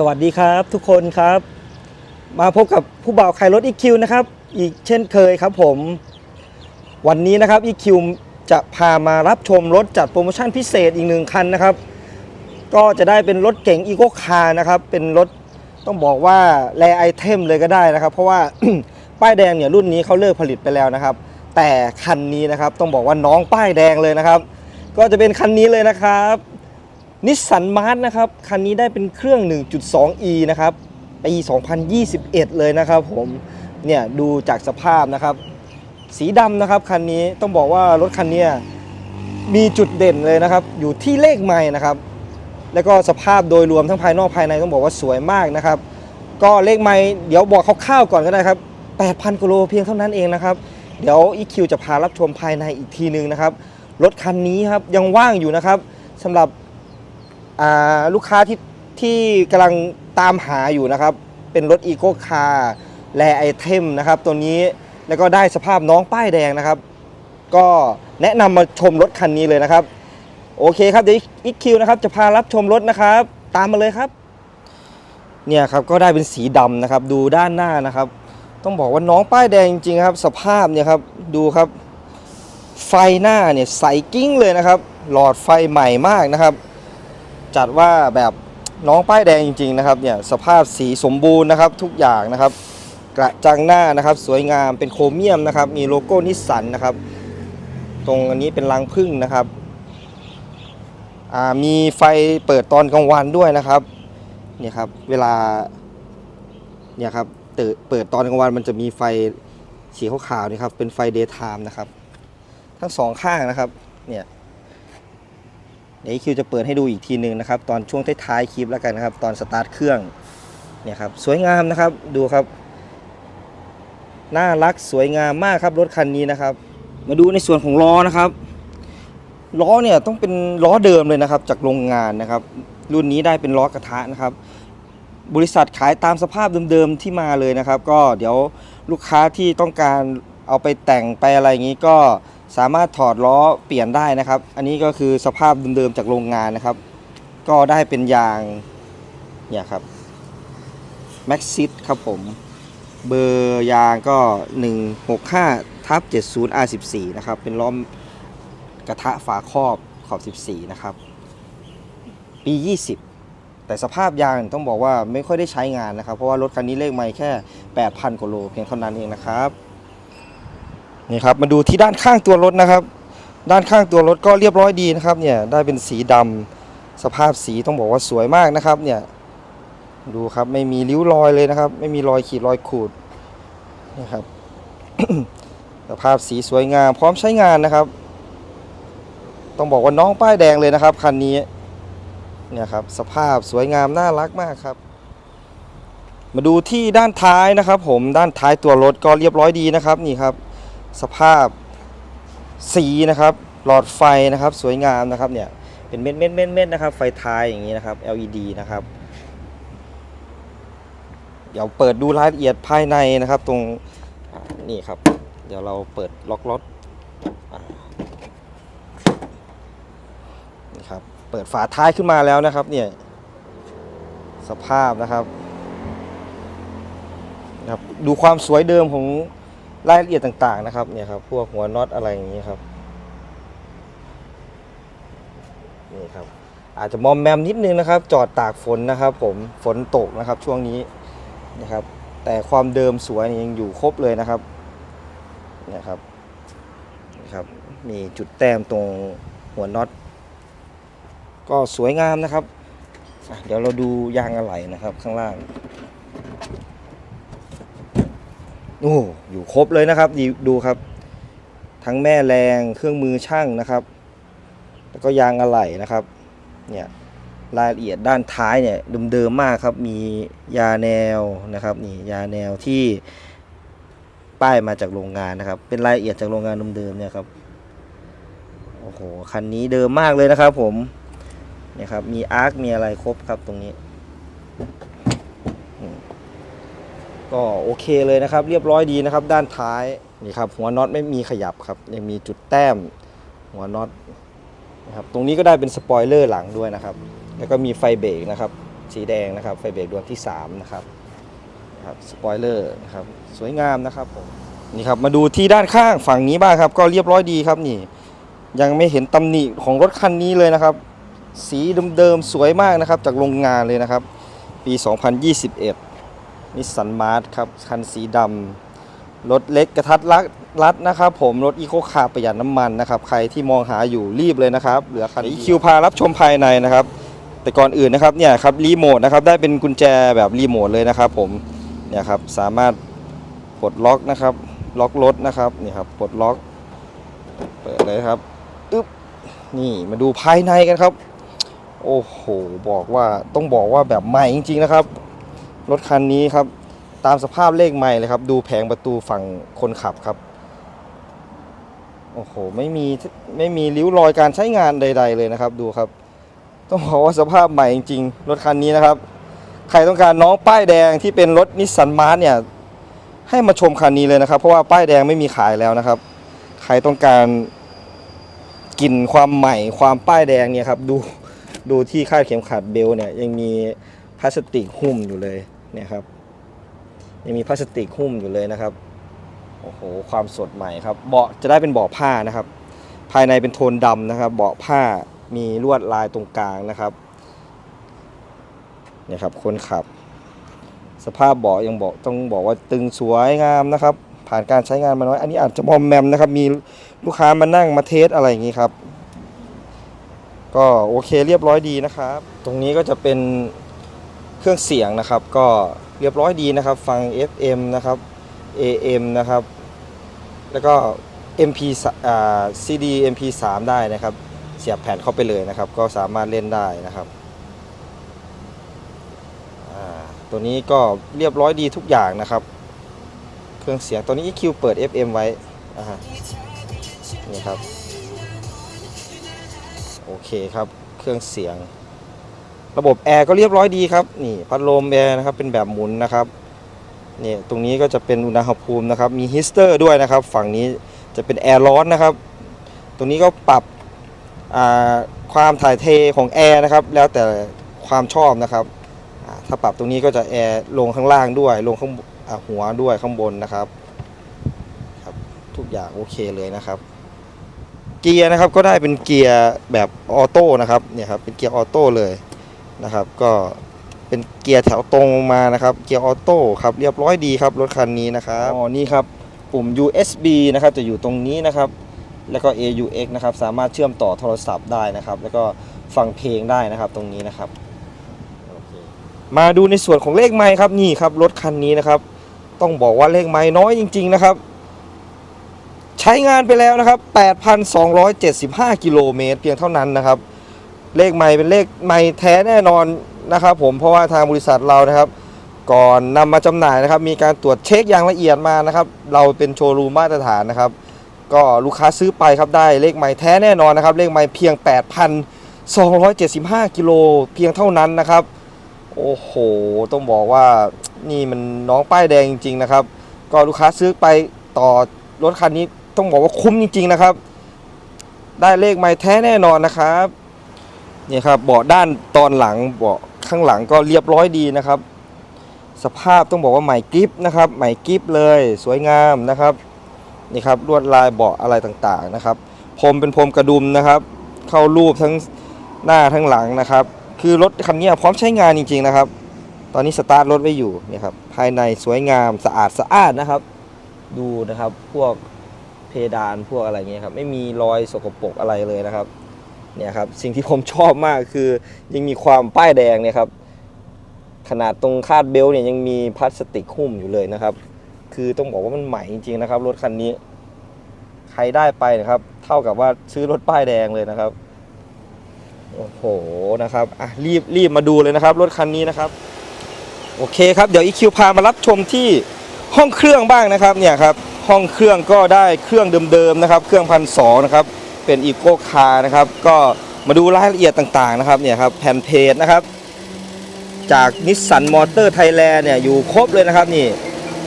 สวัสดีครับทุกคนครับ มาพบกับผู้บ่าวขายรถ EQ นะครับ อีกเช่นเคยครับผม วันนี้นะครับ EQ จะพามารับชมรถจัดโปรโมชั่นพิเศษอีกหนึ่งคันนะครับ ก็จะได้เป็นรถเก๋งอีโ c คาร์นะครับ เป็นรถต้องบอกว่าแรไอเทมเลยก็ได้นะครับ เพราะว่า ป้ายแดงเนี่ยรุ่นนี้เขาเลิกผลิตไปแล้วนะครับ แต่คันนี้นะครับต้องบอกว่าน้องป้ายแดงเลยนะครับ ก็จะเป็นคันนี้เลยนะครับ นิสสันมาร์ทนะครับ คันนี้ได้เป็นเครื่อง 1.2e นะครับ ปี 2021 เลยนะครับผม เนี่ยดูจากสภาพนะครับ สีดำนะครับคันนี้ต้องบอกว่ารถคันนี้มีจุดเด่นเลยนะครับ อยู่ที่เลขไม้นะครับ แล้วก็สภาพโดยรวมทั้งภายนอกภายในต้องบอกว่าสวยมากนะครับ ก็เลขไม้เดี๋ยวบอกคร่าวๆก่อนก็ได้ครับ 8,000กิโลเพียงเท่านั้นเองนะครับ เดี๋ยว EQ จะพารับชมภายในอีกทีนึงนะครับ รถคันนี้ครับยังว่างอยู่นะครับสำหรับ ลูกค้าที่ที่กำลังตามหาอยู่นะครับ เป็นรถอีโ c คาร์แลไอเทมนะครับตัวนี้แล้วก็ได้สภาพน้องป้ายแดงนะครับ ก็แนะนำมาชมรถคันนี้เลยนะครับ โอเคครับเดี๋ยวอีคิวนะครับจะพารับชมรถนะครับ ตามมาเลยครับเนี่ยครับก็ได้เป็นสีดำนะครับ ดูด้านหน้านะครับ ต้องบอกว่าน้องป้ายแดงจริงๆครับ สภาพเนี่ยครับดูครับ ไฟหน้าเนี่ยใสกิ้งเลยนะครับ หลอดไฟใหม่มากนะครับ จัดว่าแบบน้องป้ายแดงจริงๆนะครับเนี่ยสภาพสีสมบูรณ์นะครับทุกอย่างนะครับ กระจังหน้านะครับสวยงามเป็นโครเมียมนะครับ มีโลโก้นิสสันนะครับ ตรงอันนี้เป็นรังพึ่งนะครับมีไฟเปิดตอนกลางวันด้วยนะครับเนี่ยครับเวลาเนี่ยครับเปิดเปิดตอนกลางวันมันจะมีไฟสีขาวๆนี่ครับเป็นไฟเดย์ไทม์นะครับ ทั้งสองข้างนะครับเนี่ย ดี๋ยวคิวจะเปิดให้ดูอีกทีหนึ่งนะครับตอนช่วงท้ายๆคลิปแล้วกันนะครับ ตอนสตาร์ทเครื่องเนี่ยครับสวยงามนะครับดูครับน่ารักสวยงามมากครับรถคันนี้นะครับ มาดูในส่วนของล้อนะครับล้อเนี่ยต้องเป็นล้อเดิมเลยนะครับ จากโรงงานนะครับ รุ่นนี้ได้เป็นล้อกระทะนะครับ บริษัทขายตามสภาพเดิมๆที่มาเลยนะครับ ก็เดี๋ยวลูกค้าที่ต้องการเอาไปแต่งไปอะไรอย่างนี้ก็ สามารถถอดล้อเปลี่ยนได้นะครับ อันนี้ก็คือสภาพเดิมๆจากโรงงานนะครับ ก็ได้เป็นยางเนี่ยครับแม็กซิสครับผม เบอร์ยางก็ 165ทับ70 R14 นะครับ เป็นล้อมกระทะฝาครอบขอบ 14 นะครับ ปี 20 แต่สภาพยางต้องบอกว่าไม่ค่อยได้ใช้งานนะครับ เพราะว่ารถคันนี้เลขไม่แค่ 8,000กว่าโลเพียงเท่านั้นเองนะครับ นี่ครับมาดูที่ด้านข้างตัวรถนะครับ ด้านข้างตัวรถก็เรียบร้อยดีนะครับเนี่ยได้เป็นสีดำสภาพสีต้องบอกว่าสวยมากนะครับเนี่ยดูครับไม่มีริ้วรอยเลยนะครับ ไม่มีรอยขีดรอยขูดนี่ครับสภาพสีสวยงามพร้อมใช้งานนะครับ ต้องบอกว่าน้องป้ายแดงเลยนะครับคันนี้เนี่ยครับสภาพสวยงามน่ารักมากครับ มาดูที่ด้านท้ายนะครับ ผมด้านท้ายตัวรถก็เรียบร้อยดีนะครับนี่ครับ สภาพสีนะครับ หลอดไฟนะครับสวยงามนะครับเนี่ยเป็นเม็ดเม็ดเม็ดเม็ดนะครับ ไฟท้ายอย่างนี้นะครับ LED นะครับ เดี๋ยวเปิดดูรายละเอียดภายในนะครับ ตรงนี่ครับ เดี๋ยวเราเปิดล็อกรถนี่ครับ เปิดฝาท้ายขึ้นมาแล้วนะครับ เนี่ยสภาพนะครับนะครับ ดูความสวยเดิมของ รายละเอียดต่างๆนะครับเนี่ยครับพวกหัวน็อตอะไรอย่างนี้ครับนี่ครับอาจจะมอมแมมนิดนึงนะครับ จอดตากฝนนะครับ ผมฝนตกนะครับช่วงนี้นะครับ แต่ความเดิมสวยยังอยู่ครบเลยนะครับนะครับนะครับมีจุดแต้มตรงหัวน็อต ก็สวยงามนะครับ เดี๋ยวเราดูยางอะไหล่นะครับข้างล่าง โอ้อยู่ครบเลยนะครับด,ดูครับ ทั้งแม่แรงเครื่องมือช่างนะครับ แล้วก็ยางอะไหล่นะครับ เนี่ยรายละเอียดด้านท้ายเนี่ยเดิมๆมากครับ มียาแนวนะครับนี่ยาแนวที่ป้ายมาจากโรงงานนะครับ เป็นรายละเอียดจากโรงงานเดิมๆเนี่ยครับโอ้โหคันนี้เดิมมากเลยนะครับ ผมเนี่ยครับมีอาร์คมีอะไรครบครับตรงนี้ ก็โอเคเลยนะครับ เรียบร้อยดีนะครับ ด้านท้ายนี่ครับหัวน็อตไม่มีขยับครับยังมีจุดแต้มหัวน็อตนะครับตรงนี้ก็ได้เป็นสปอยเลอร์หลังด้วยนะครับ แล้วก็มีไฟเบรกนะครับ สีแดงนะครับ ไฟเบรกดวงที่3นะครับนะครับสปอยเลอร์นะครับสวยงามนะครับผมนี่ครับมาดูที่ด้านข้างฝั่งนี้บ้างครับ ก็เรียบร้อยดีครับนี่ ยังไม่เห็นตำหนิของรถคันนี้เลยนะครับ สีเดิมๆสวยมากนะครับ จากโรงงานเลยนะครับ ปี 2021 นิสสันมาร์ครับคันสีดำรถเล็กกระทัดรัดรัดนะครับผมรถอีโคคาร์ประหยัดน้ำมันนะครับใครที่มองหาอยู่รีบเลยนะครับเหลือคันคิวพารับชมภายในนะครับแต่ก่อนอื่นนะครับเนี่ยครับรีโมทนะครับได้เป็นกุญแจแบบรีโมทเลยนะครับผมเนี่ยครับสามารถปลดล็อกนะครับล็อกรถนะครับนี่ครับปลดล็อกเปิดเลยครับอึ๊บนี่มาดูภายในกันครับ โอ้โห บอกว่าต้องบอกว่าแบบใหม่จริง ๆ นะครับ รถคันนี้ครับ ตามสภาพเลขใหม่เลยครับ ดูแผงประตูฝั่งคนขับครับ โอ้โห ไม่มีไม่มีริ้วรอยการใช้งานใด ๆ เลยนะครับ ดูครับ ต้องบอกว่าสภาพใหม่จริงๆ รถคันนี้นะครับ ใครต้องการน้องป้ายแดงที่เป็นรถนิสสันมาร์ทเนี่ย ให้มาชมคันนี้เลยนะครับ เพราะว่าป้ายแดงไม่มีขายแล้วนะครับ ใครต้องการกลิ่นความใหม่ความป้ายแดงเนี่ยครับ ดูดูที่คาดเข็มขัดเบลต์เนี่ยยังมีพลาสติกหุ้มอยู่เลย เนี่ยครับยังมีพลาสติกหุ้มอยู่เลยนะครับโอ้โหความสดใหม่ครับเบาะจะได้เป็นเบาะผ้านะครับ ภายในเป็นโทนดำนะครับ เบาะผ้ามีลวดลายตรงกลางนะครับเนี่ยครับคนขับ สภาพเบาะยังบอกต้องบอกว่าตึงสวยงามนะครับ ผ่านการใช้งานมาน้อยอันนี้อาจจะมอมแมมนะครับ มีลูกค้ามานั่งมาเทสอะไรอย่างนี้ครับ ก็โอเคเรียบร้อยดีนะครับ ตรงนี้ก็จะเป็น เครื่องเสียงนะครับ ก็เรียบร้อยดีนะครับ ฟัง FM นะครับ AM นะครับ แล้วก็ MP อ่า CD MP3 ได้นะครับ เสียบแผ่นเข้าไปเลยนะครับ ก็สามารถเล่นได้นะครับตัวนี้ก็เรียบร้อยดีทุกอย่างนะครับ เครื่องเสียงตัวนี้ EQ เปิด FM ไว้นี่ครับ โอเคครับ เครื่องเสียง ระบบแอร์ก็เรียบร้อยดีครับนี่พัดลมแอร์นะครับเป็นแบบหมุนนะครับนี่ตรงนี้ก็จะเป็นอุณหภูมินะครับมีฮิสเตอร์ด้วยนะครับ ฝั่งนี้จะเป็นแอร์ร้อนนะครับ ตรงนี้ก็ปรับความถ่ายเทของแอร์นะครับ แล้วแต่ความชอบนะครับถ้าปรับตรงนี้ก็จะแอร์ลงข้างล่างด้วย ลงข้างหัวด้วยข้างบนนะครับครับ ทุกอย่างโอเคเลยนะครับ เกียร์นะครับก็ได้เป็นเกียร์แบบออโต้นะครับเนี่ยครับเป็นเกียร์ออโต้เลย นะครับ ก็เป็นเกียร์แถวตรงลงมานะครับ เกียร์ออโต้ครับเรียบร้อยดีครับรถคันนี้นะครับอ๋อนี่ครับปุ่ม USB นะครับจะอยู่ตรงนี้นะครับ แล้วก็ AUX นะครับสามารถเชื่อมต่อโทรศัพท์ได้นะครับ แล้วก็ฟังเพลงได้นะครับตรงนี้นะครับ มาดูในส่วนของเลขไม้ครับนี่ครับรถคันนี้นะครับ ต้องบอกว่าเลขไม้น้อยจริง ๆนะครับ ใช้งานไปแล้วนะครับ 8,275 กิโลเมตรเพียงเท่านั้นนะครับ เลขไม้เป็นเลขไม้แท้แน่นอนนะครับผมเพราะว่าทางบริษัทเรานะครับ ก่อนนำมาจำหน่ายนะครับ มีการตรวจเช็คอย่างละเอียดมานะครับ เราเป็นโชว์รูมมาตรฐานนะครับ ก็ลูกค้าซื้อไปครับได้เลขไม้แท้แน่นอนนะครับ เลขไม้เพียง 8,275 กิโลเพียงเท่านั้นนะครับ โอ้โห ต้องบอกว่านี่มันน้องป้ายแดงจริง ๆ นะครับ ก็ลูกค้าซื้อไปต่อรถคันนี้ต้องบอกว่าคุ้มจริง ๆ นะครับ ได้เลขไม้แท้แน่นอนนะครับ นี่ครับเบาะด้านตอนหลังเบาะข้างหลังก็เรียบร้อยดีนะครับ สภาพต้องบอกว่าใหม่กริฟนะครับใหม่กริฟเลยสวยงามนะครับนี่ครับลวดลายเบาะอะไรต่างๆนะครับพรมเป็นพรมกระดุมนะครับ เข้ารูปทั้งหน้าทั้งหลังนะครับ คือรถคันนี้พร้อมใช้งานจริง ๆนะครับ ตอนนี้สตาร์ทรถไว้อยู่นี่ครับภายในสวยงามสะอาดสะอาดนะครับ ดูนะครับพวกเพดานพวกอะไรเงี้ยครับไม่มีรอยสกปรกอะไรเลยนะครับ เนี่ยครับสิ่งที่ผมชอบมากคือยังมีความป้ายแดงเนี่ยครับขนาดตรงคาดเบลต์เนี่ยยังมีพลาสติกหุ้มอยู่เลยนะครับ คือต้องบอกว่ามันใหม่จริงๆนะครับรถคันนี้ ใครได้ไปนะครับ เท่ากับว่าซื้อรถป้ายแดงเลยนะครับโอ้โหนะครับอะรีบรีบมาดูเลยนะครับรถคันนี้นะครับโอเคครับเดี๋ยว EQ พามารับชมที่ห้องเครื่องบ้างนะครับเนี่ยครับห้องเครื่องก็ได้เครื่องเดิมๆนะครับ เครื่องพันสองนะครับ เป็นอีโก้คาร์นะครับ ก็มาดูรายละเอียดต่างๆนะครับเนี่ยครับแผ่นเพจนะครับ จากนิสสันมอเตอร์ไทยแลนด์เนี่ยอยู่ครบเลยนะครับนี่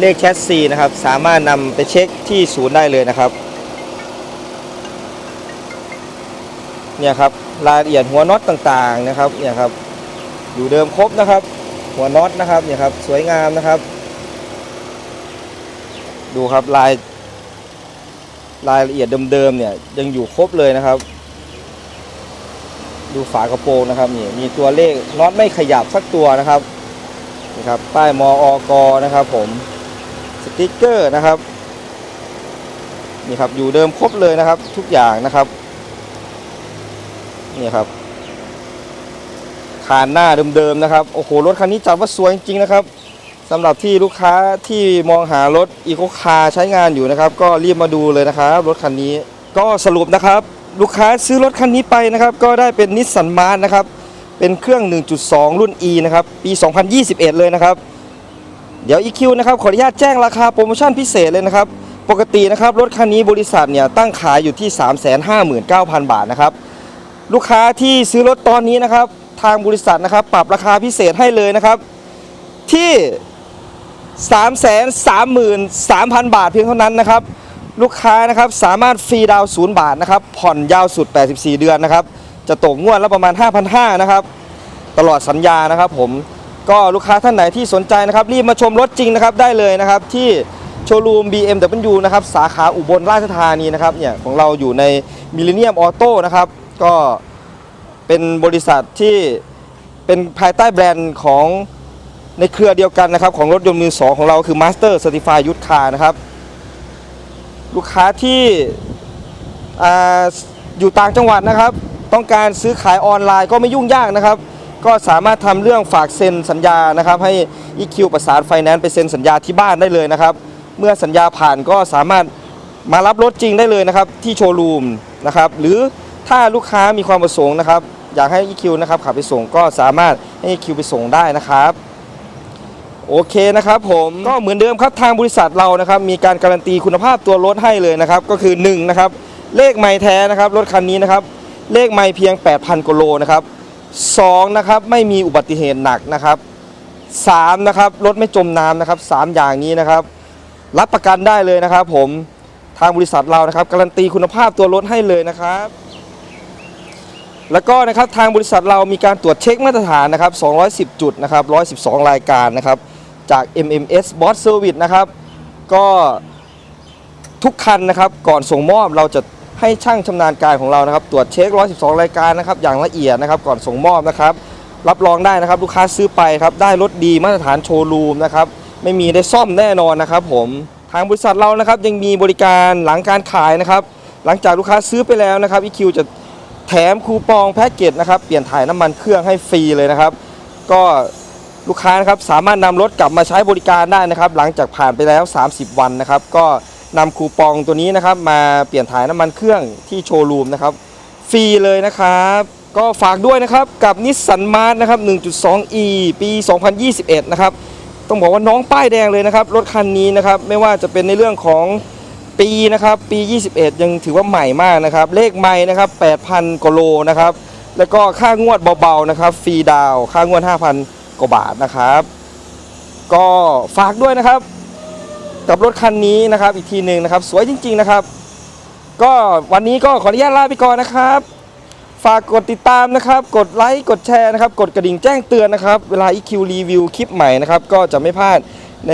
เลขแชสซีนะครับ สามารถนำไปเช็คที่ศูนย์ได้เลยนะครับเนี่ยครับรายละเอียดหัวน็อตต่างๆนะครับเนี่ยครับอยู่เดิมครบนะครับ หัวน็อตนะครับเนี่ยครับสวยงามนะครับ ดูครับลาย รายละเอียดเดิมๆเนี่ยยังอยู่ครบเลยนะครับ ดูฝากระโปรงนะครับนี่มีตัวเลขน็อตไม่ขยับสักตัวนะครับนี่ครับป้ายมออกนะครับ ผมสติกเกอร์นะครับนี่ครับอยู่เดิมครบเลยนะครับ ทุกอย่างนะครับนี่ครับคานหน้าเดิมๆนะครับโอ้โหรถคันนี้จัดว่าสวยจริงๆนะครับ สำหรับที่ลูกค้าที่มองหารถอีโคคาใช้งานอยู่นะครับ ก็รีบมาดูเลยนะครับ รถคันนี้ ก็สรุปนะครับ ลูกค้าซื้อรถคันนี้ไปนะครับ ก็ได้เป็นนิสสันมาร์นะครับ เป็นเครื่อง 1.2 รุ่น E นะครับ ปี 2021 เลยนะครับ เดี๋ยว EQ นะครับ ขออนุญาตแจ้งราคาโปรโมชั่นพิเศษเลยนะครับ ปกตินะครับ รถคันนี้บริษัทเนี่ยตั้งขายอยู่ที่ 359,000 บาทนะครับ ลูกค้าที่ซื้อรถตอนนี้นะครับ ทางบริษัทนะครับ ปรับราคาพิเศษให้เลยนะครับ ที่ 333,000 บาทเพียงเท่านั้นนะครับ ลูกค้านะครับสามารถฟรีดาวศูนย์บาทนะครับ ผ่อนยาวสุด 84 เดือนนะครับ จะตกงวดละประมาณ 5,500นะครับ ตลอดสัญญานะครับผมก็ลูกค้าท่านไหนที่สนใจนะครับ รีบมาชมรถจริงนะครับได้เลยนะครับ ที่โชว์รูม BMW นะครับสาขาอุบลราชธานีนะครับเนี่ยของเราอยู่ในมิลเลนเนียมออโต้นะครับก็เป็นบริษัทที่เป็นภายใต้แบรนด์ของ ในเครือเดียวกันนะครับของรถยนต์มือสองของเราคือ Master Certified ยุทธคานะครับ ลูกค้าที่ออยู่ต่างจังหวัดนะครับ ต้องการซื้อขายออนไลน์ก็ไม่ยุ่งยากนะครับ ก็สามารถทำเรื่องฝากเซ็นสัญญานะครับ ให้ EQ ประสานไฟแนนซ์ไปเซ็นสัญญาที่บ้านได้เลยนะครับ เมื่อสัญญาผ่านก็สามารถมารับรถจริงได้เลยนะครับ ที่โชว์รูมนะครับ หรือถ้าลูกค้ามีความประสงค์นะครับ อยากให้ EQ นะครับขับไปส่งก็สามารถให้ EQ ไปส่งได้นะครับ โอเคนะครับผมก็เหมือนเดิมครับทางบริษัทเรานะครับมีการการันตีคุณภาพตัวรถให้เลยนะครับก็คือ1นะครับเลขไม่แท้นะครับรถคันนี้นะครับเลขไม่เพียง 8,000กิโลนะครับ2นะครับไม่มีอุบัติเหตุหนักนะครับ3นะครับรถไม่จมน้ำนะครับสามอย่างนี้นะครับรับประกันได้เลยนะครับ ผมทางบริษัทเรานะครับการันตีคุณภาพตัวรถให้เลยนะครับแล้วก็นะครับทางบริษัทเรามีการตรวจเช็คมาตรฐานนะครับ210 จุดนะครับ112 รายการนะครับ จาก MMS Boss Service นะครับ ก็ทุกคันนะครับ ก่อนส่งมอบเราจะให้ช่างชำนาญการของเรานะครับ ตรวจเช็ค 112 รายการนะครับ อย่างละเอียดนะครับ ก่อนส่งมอบนะครับ รับรองได้นะครับ ลูกค้าซื้อไปครับ ได้รถดีมาตรฐานโชว์รูมนะครับ ไม่มีได้ซ่อมแน่นอนนะครับผม ทางบริษัทเรานะครับยังมีบริการหลังการขายนะครับ หลังจากลูกค้าซื้อไปแล้วนะครับ EQ จะแถมคูปองแพ็กเกจนะครับ เปลี่ยนถ่ายน้ำมันเครื่องให้ฟรีเลยนะครับ ก็ ลูกค้านะครับสามารถนำรถกลับมาใช้บริการได้นะครับ หลังจากผ่านไปแล้ว 30 วันนะครับ ก็นำคูปองตัวนี้นะครับ มาเปลี่ยนถ่ายน้ำมันเครื่องที่โชว์รูมนะครับฟรีเลยนะครับ ก็ฝากด้วยนะครับกับนิสสันมาร์นะครับ 1.2e ปี 2021 นะครับ ต้องบอกว่าน้องป้ายแดงเลยนะครับ รถคันนี้นะครับ ไม่ว่าจะเป็นในเรื่องของปีนะครับ ปี 21 ยังถือว่าใหม่มากนะครับ เลขใหม่นะครับ 8,000กว่าโลนะครับ แล้วก็ค่างวดเบาๆนะครับ ฟรีดาว ค่างวด 5,000 กว่าบาทนะครับ ก็ฝากด้วยนะครับ กับรถคันนี้นะครับ อีกทีหนึ่งนะครับ สวยจริง ๆนะครับ ก็วันนี้ก็ขออนุญาตลาไปก่อนนะครับ ฝากกดติดตามนะครับ กดไลค์กดแชร์นะครับ กดกระดิ่งแจ้งเตือนนะครับ เวลา EQ รีวิวคลิปใหม่นะครับ ก็จะไม่พลาดใน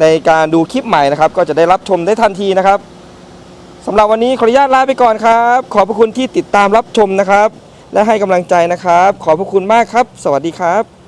ในการดูคลิปใหม่นะครับ ก็จะได้รับชมได้ทันทีนะครับสำหรับวันนี้ขออนุญาตลาไปก่อนครับ ขอบพระคุณที่ติดตามรับชมนะครับ และให้กำลังใจนะครับ ขอบพระคุณมากครับ สวัสดีครับ